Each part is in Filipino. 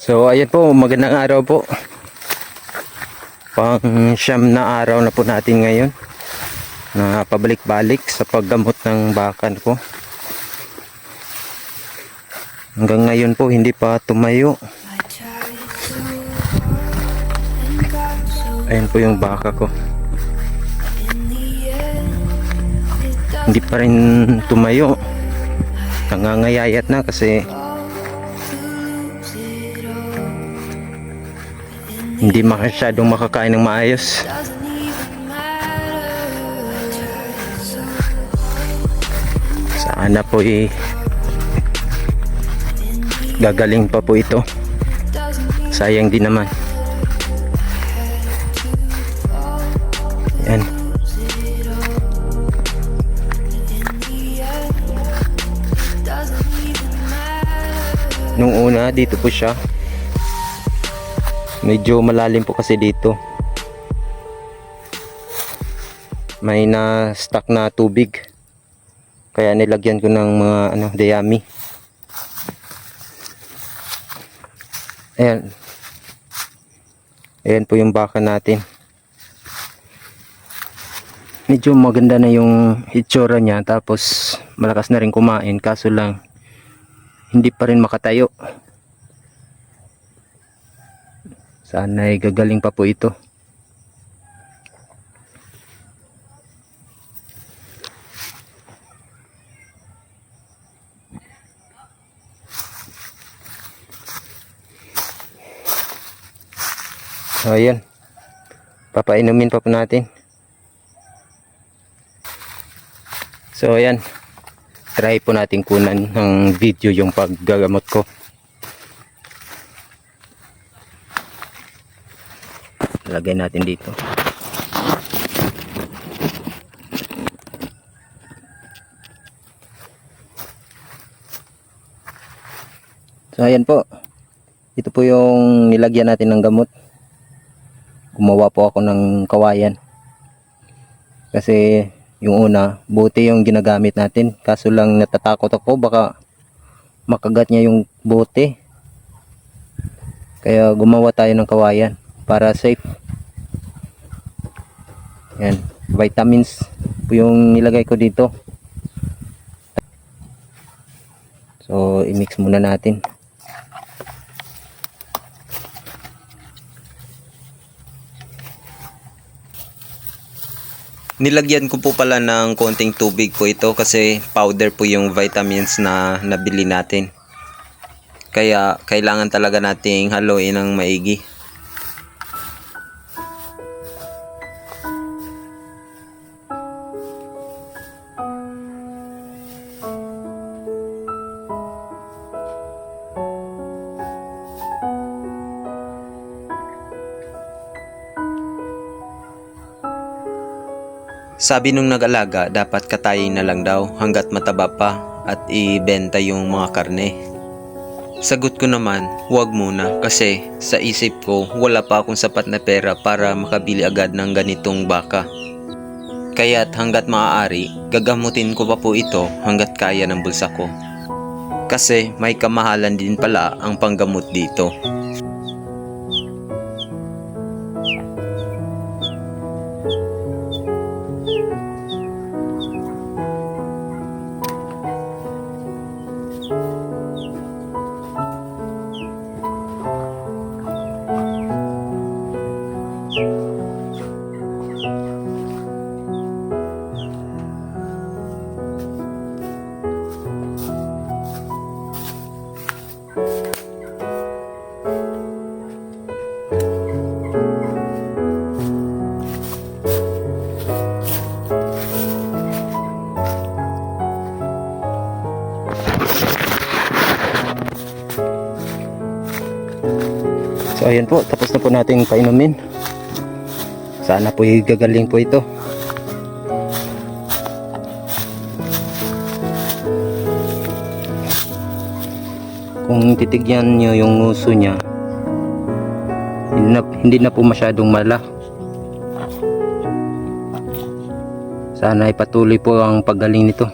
So ayan po, magandang araw po. Pang siyam na araw na po natin ngayon. Na pabalik-balik sa paggamot ng bakan ko. Hanggang ngayon po hindi pa tumayo. Ayan po yung baka ko. Hindi pa rin tumayo. Nangangayayat na kasi hindi masyadong makakain ng maayos. Sana po eh gagaling pa po ito. Sayang din naman. Yan. Nung una, dito po siya. Medyo malalim po kasi dito. May na stuck na tubig. Kaya nilagyan ko ng mga ano, dayami. Ayan. Ayan po yung baka natin. Medyo maganda na yung itsura niya tapos malakas na rin kumain kaso lang hindi pa rin makatayo. Sana ay gagaling pa po ito. So, ayan. Papainumin pa po natin. So, ayan. Try po natin kunan ng video yung paggagamot ko. Lagay natin dito. So, ayan po. Ito po yung nilagyan natin ng gamot. Gumawa po ako ng kawayan. Kasi yung una buti yung ginagamit natin. Kaso lang natatakot ako. Baka makagat niya yung bote kaya gumawa tayo ng kawayan para safe yan vitamins po yung nilagay ko dito so i-mix muna natin Nilagyan ko po pala ng konting tubig po ito kasi powder po yung vitamins na nabili natin. Kaya kailangan talaga nating haluin ng maigi. Sabi nung nag-alaga, dapat katayin na lang daw hanggat mataba pa at ibenta yung mga karne. Sagot ko naman, huwag muna kasi sa isip ko wala pa akong sapat na pera para makabili agad ng ganitong baka. Kaya't hanggat maaari, gagamutin ko pa po ito hanggat kaya ng bulsa ko. Kasi may kamahalan din pala ang panggamot dito. Ayan po, tapos na po nating painumin. Sana po gagaling po ito. Kung titigyan nyo yung nguso niya, hindi na, hindi na po masyadong mala. Sana ipatuloy po ang paggaling nito.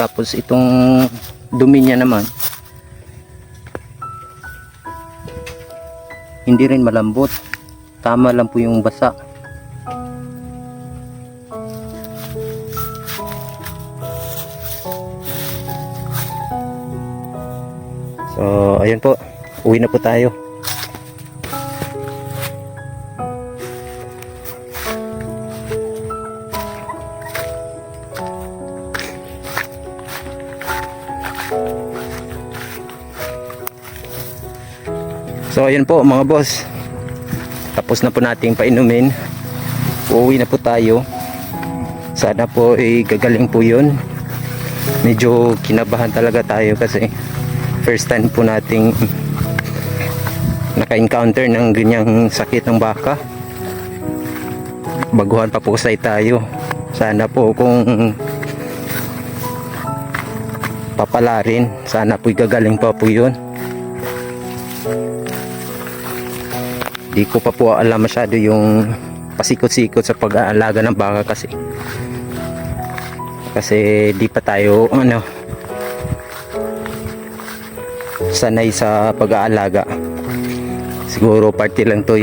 Tapos itong dumi niya naman, hindi rin malambot. Tama lang po yung basa. So, ayun po. Uwi na po tayo. So ayun po mga boss. Tapos na po nating painumin. Uuwi na po tayo. Sana po eh, gagaling po yun. Medyo kinabahan talaga tayo kasi first time po nating naka-encounter ng ganyang sakit ng baka. Baguhan pa po say tayo. Sana po kung papalarin, sana po gagaling pa po yun. Di ko pa po alam masyado yung pasikot-sikot sa pag-aalaga ng baka kasi. Kasi di pa tayo ano sanay sa pag-aalaga. Siguro party lang to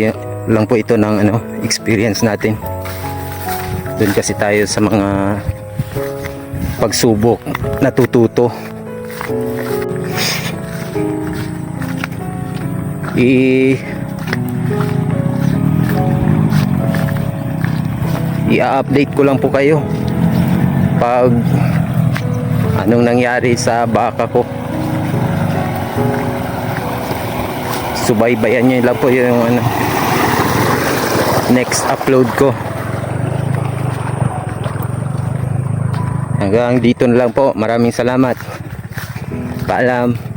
lang po ito ng ano experience natin. Doon kasi tayo sa mga pagsubok natututo. I i-update ko lang po kayo. Pag anong nangyari sa baka ko. Subaybayan nyo lang po yung ano, next upload ko. Hanggang dito na lang po. Maraming salamat. Paalam